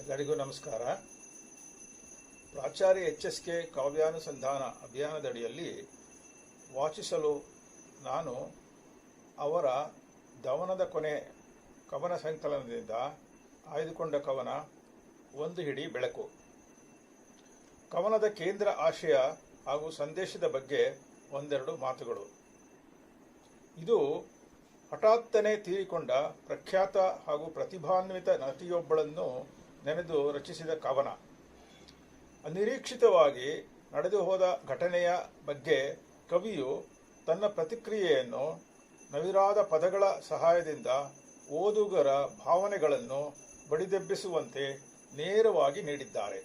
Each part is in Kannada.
ಎಲ್ಲರಿಗೂ ನಮಸ್ಕಾರ. ಪ್ರಾಚಾರ್ಯ ಎಚ್ ಎಸ್ ಕೆ ಕಾವ್ಯಾನುಸಂಧಾನ ಅಭಿಯಾನದಡಿಯಲ್ಲಿ ವಾಚಿಸಲು ನಾನು ಅವರ ದವನದ ಕೊನೆ ಕವನ ಸಂಕಲನದಿಂದ ಆಯ್ದುಕೊಂಡ ಕವನ ಒಂದು ಹಿಡಿ ಬೆಳಕು. ಕವನದ ಕೇಂದ್ರ ಆಶಯ ಹಾಗೂ ಸಂದೇಶದ ಬಗ್ಗೆ ಒಂದೆರಡು ಮಾತುಗಳು. ಇದು ಹಠಾತ್ತನೆ ತೀರಿಕೊಂಡ ಪ್ರಖ್ಯಾತ ಹಾಗೂ ಪ್ರತಿಭಾನ್ವಿತ ನಟಿಯೊಬ್ಬಳನ್ನು ನೆನೆದು ರಚಿಸಿದ ಕವನ. ಅನಿರೀಕ್ಷಿತವಾಗಿ ನಡೆದು ಹೋದ ಘಟನೆಯ ಬಗ್ಗೆ ಕವಿಯು ತನ್ನ ಪ್ರತಿಕ್ರಿಯೆಯನ್ನು ನವಿರಾದ ಪದಗಳ ಸಹಾಯದಿಂದ ಓದುಗರ ಭಾವನೆಗಳನ್ನು ಬಡಿದೆಬ್ಬಿಸುವಂತೆ ನೇರವಾಗಿ ನೀಡಿದ್ದಾರೆ.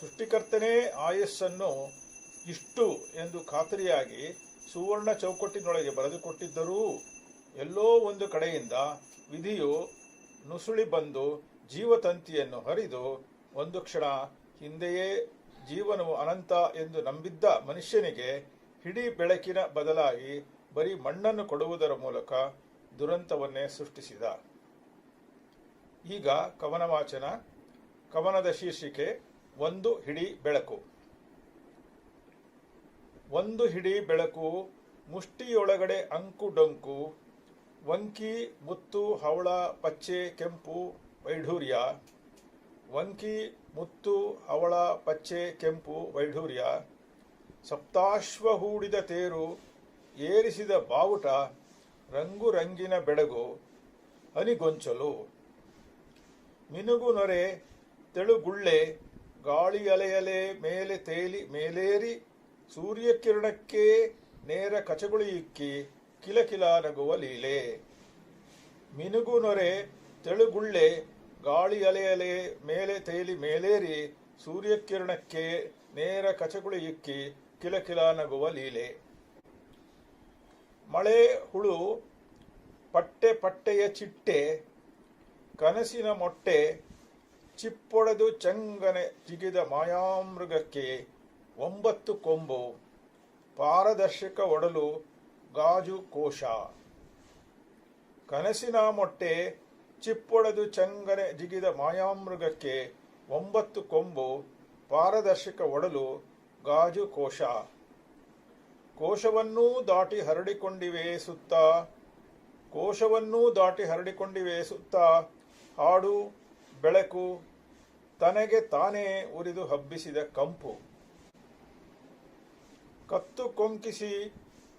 ಸೃಷ್ಟಿಕರ್ತನೇ ಆಯಸ್ಸನ್ನು ಇಷ್ಟು ಎಂದು ಖಾತರಿಯಾಗಿ ಸುವರ್ಣ ಚೌಕಟ್ಟಿನೊಳಗೆ ಬರೆದುಕೊಟ್ಟಿದ್ದರೂ ಎಲ್ಲೋ ಒಂದು ಕಡೆಯಿಂದ ವಿಧಿಯು ನುಸುಳಿ ಬಂದು ಜೀವತಂತಿಯನ್ನು ಹರಿದು ಒಂದು ಕ್ಷಣ ಹಿಂದೆಯೇ ಜೀವನವು ಅನಂತ ಎಂದು ನಂಬಿದ್ದ ಮನುಷ್ಯನಿಗೆ ಹಿಡಿ ಬೆಳಕಿನ ಬದಲಾಗಿ ಬರೀ ಮಣ್ಣನ್ನು ಕೊಡುವುದರ ಮೂಲಕ ದುರಂತವನ್ನೇ ಸೃಷ್ಟಿಸಿದ. ಈಗ ಕವನ ವಾಚನ ಕವನದ ಶೀರ್ಷಿಕೆ, ಒಂದು ಹಿಡಿ ಬೆಳಕು. ಒಂದು ಹಿಡಿ ಬೆಳಕು, ಮುಷ್ಟಿಯೊಳಗಡೆ ಅಂಕು ಡೊಂಕು ವಂಕಿ ಮುತ್ತು, ಹವಳ, ಪಚ್ಚೆ, ಕೆಂಪು ವೈಢೂರ್ಯ, ವಂಕಿ ಮುತ್ತು ಅವಳ ಪಚ್ಚೆ ಕೆಂಪು ವೈಢೂರ್ಯ, ಸಪ್ತಾಶ್ವ ಹೂಡಿದ ತೇರು ಏರಿಸಿದ ಬಾವುಟ ರಂಗು ರಂಗಿನ ಬೆಡಗು, ಅನಿಗೊಂಚಲು. ಮಿನುಗು ನೊರೆ ತೆಳುಗುಳ್ಳೆ ಗಾಳಿ ಅಲೆಯಲೆ ಮೇಲೆ ತೇಲಿ ಮೇಲೇರಿ, ಸೂರ್ಯಕಿರಣಕ್ಕೆ ನೇರ ಕಚಗುಳಿಯಿಕ್ಕಿ ಕಿಲಕಿಲ ನಗುವ ಲೀಲೆ. ಮಿನುಗು ನೊರೆ ತೆಳುಗುಳ್ಳೆ ಗಾಳಿ ಅಲೆಯಲೆ ಮೇಲೆ ತೇಲಿ ಮೇಲೇರಿ ಸೂರ್ಯಕಿರಣಕ್ಕೆ ನೇರ ಕಚಗುಳಿಯಿಕ್ಕಿ ಕಿಲಕಿಲ ನಗುವ ಲೀಲೆ. ಮಳೆ ಹುಳು ಪಟ್ಟೆ ಪಟ್ಟೆಯ ಚಿಟ್ಟೆ, ಕನಸಿನ ಮೊಟ್ಟೆ ಚಿಪ್ಪೊಡೆದು ಚಂಗನೆ ಜಿಗಿದ ಮಾಯಾಮೃಗಕ್ಕೆ ಒಂಬತ್ತು ಕೊಂಬು, ಪಾರದರ್ಶಕ ಒಡಲು ಗಾಜು ಕೋಶ. ಕನಸಿನ ಮೊಟ್ಟೆ ಚಿಪ್ಪೊಡೆದು ಚಂಗನೆ ಜಿಗಿದ ಮಾಯಾಮೃಗಕ್ಕೆ ಒಂಬತ್ತು ಕೊಂಬು ಪಾರದರ್ಶಕ ಒಡಲು ಗಾಜು ಕೋಶ. ಕೋಶವನ್ನೂ ದಾಟಿ ಹರಡಿಕೊಂಡಿವೆ ಸುತ್ತ. ಕೋಶವನ್ನೂ ದಾಟಿ ಹರಡಿಕೊಂಡಿವೆ ಸುತ್ತ. ಹಾಡು, ಬೆಳಕು, ತನಗೆ ತಾನೇ ಉರಿದು ಹಬ್ಬಿಸಿದ ಕಂಪು. ಕತ್ತು ಕೊಂಕಿಸಿ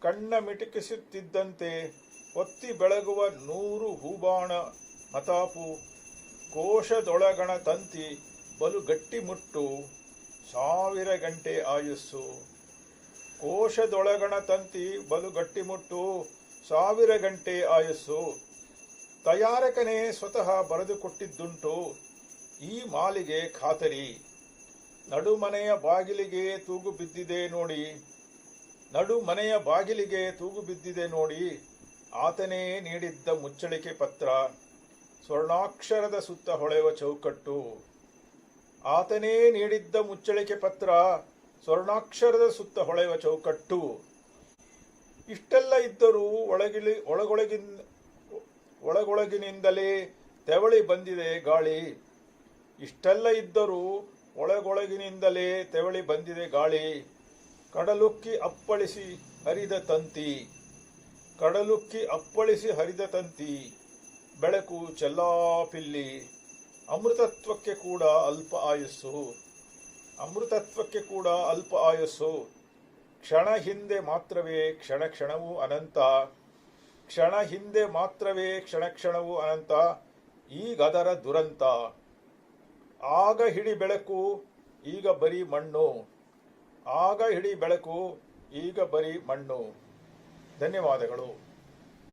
ಕಣ್ಣ ಮಿಟುಕಿಸುತ್ತಿದ್ದಂತೆ ಒತ್ತಿ ಬೆಳಗುವ ನೂರು ಹೂಬಾಣ ಮತಾಪು ಕೋಶದೊಳಗಣ ತಂತಿ ಬಲು ಗಟ್ಟಿ ಮುಟ್ಟು ಸಾವಿರ ಗಂಟೆ ಆಯುಸ್ಸು. ಕೋಶದೊಳಗಣ ತಂತಿ ಬಲು ಗಟ್ಟಿಮುಟ್ಟು ಸಾವಿರ ಗಂಟೆ ಆಯುಸ್ಸು. ತಯಾರಕನೇ ಸ್ವತಃ ಬರೆದುಕೊಟ್ಟಿದ್ದುಂಟು ಈ ಮಾಲಿಗೆ ಖಾತರಿ. ನಡುಮನೆಯ ಬಾಗಿಲಿಗೆ ತೂಗು ಬಿದ್ದಿದೆ ನೋಡಿ. ನಡುಮನೆಯ ಬಾಗಿಲಿಗೆ ತೂಗು ಬಿದ್ದಿದೆ ನೋಡಿ. ಆತನೇ ನೀಡಿದ್ದ ಮುಚ್ಚಳಿಕೆ ಪತ್ರ. ಸ್ವರ್ಣಾಕ್ಷರದ ಸುತ್ತ ಹೊಳೆಯುವ ಚೌಕಟ್ಟು. ಆತನೇ ನೀಡಿದ್ದ ಮುಚ್ಚಳಿಕೆ ಪತ್ರ ಸ್ವರ್ಣಾಕ್ಷರದ ಸುತ್ತ ಹೊಳೆಯುವ ಚೌಕಟ್ಟು. ಇಷ್ಟೆಲ್ಲ ಇದ್ದರೂ ಒಳಗಿಳಿ, ಒಳಗೊಳಗಿನ, ಒಳಗೊಳಗಿನಿಂದಲೇ ತೆವಳಿ ಬಂದಿದೆ ಗಾಳಿ. ಇಷ್ಟೆಲ್ಲ ಇದ್ದರೂ ಒಳಗೊಳಗಿನಿಂದಲೇ ತೆವಳಿ ಬಂದಿದೆ ಗಾಳಿ. ಕಡಲುಕ್ಕಿ ಅಪ್ಪಳಿಸಿ ಹರಿದ ತಂತಿ. ಕಡಲುಕ್ಕಿ ಅಪ್ಪಳಿಸಿ ಹರಿದ ತಂತಿ. ಬೆಳಕು ಚೆಲ್ಲಾಪಿಲ್ಲಿ ಅಮೃತತ್ವಕ್ಕೆ ಕೂಡ ಅಲ್ಪ ಆಯಸ್ಸು. ಅಮೃತತ್ವಕ್ಕೆ ಕೂಡ ಅಲ್ಪ ಆಯಸ್ಸು. ಕ್ಷಣ ಹಿಂದೆ ಮಾತ್ರವೇ ಕ್ಷಣ ಕ್ಷಣವೂ ಅನಂತ. ಕ್ಷಣ ಹಿಂದೆ ಮಾತ್ರವೇ ಕ್ಷಣ ಕ್ಷಣವೂ ಅನಂತ. ಈಗದರ ದುರಂತ. ಆಗ ಹಿಡಿ ಬೆಳಕು, ಈಗ ಬರೀ ಮಣ್ಣು. ಆಗ ಹಿಡಿ ಬೆಳಕು, ಈಗ ಬರೀ ಮಣ್ಣು. ಧನ್ಯವಾದಗಳು.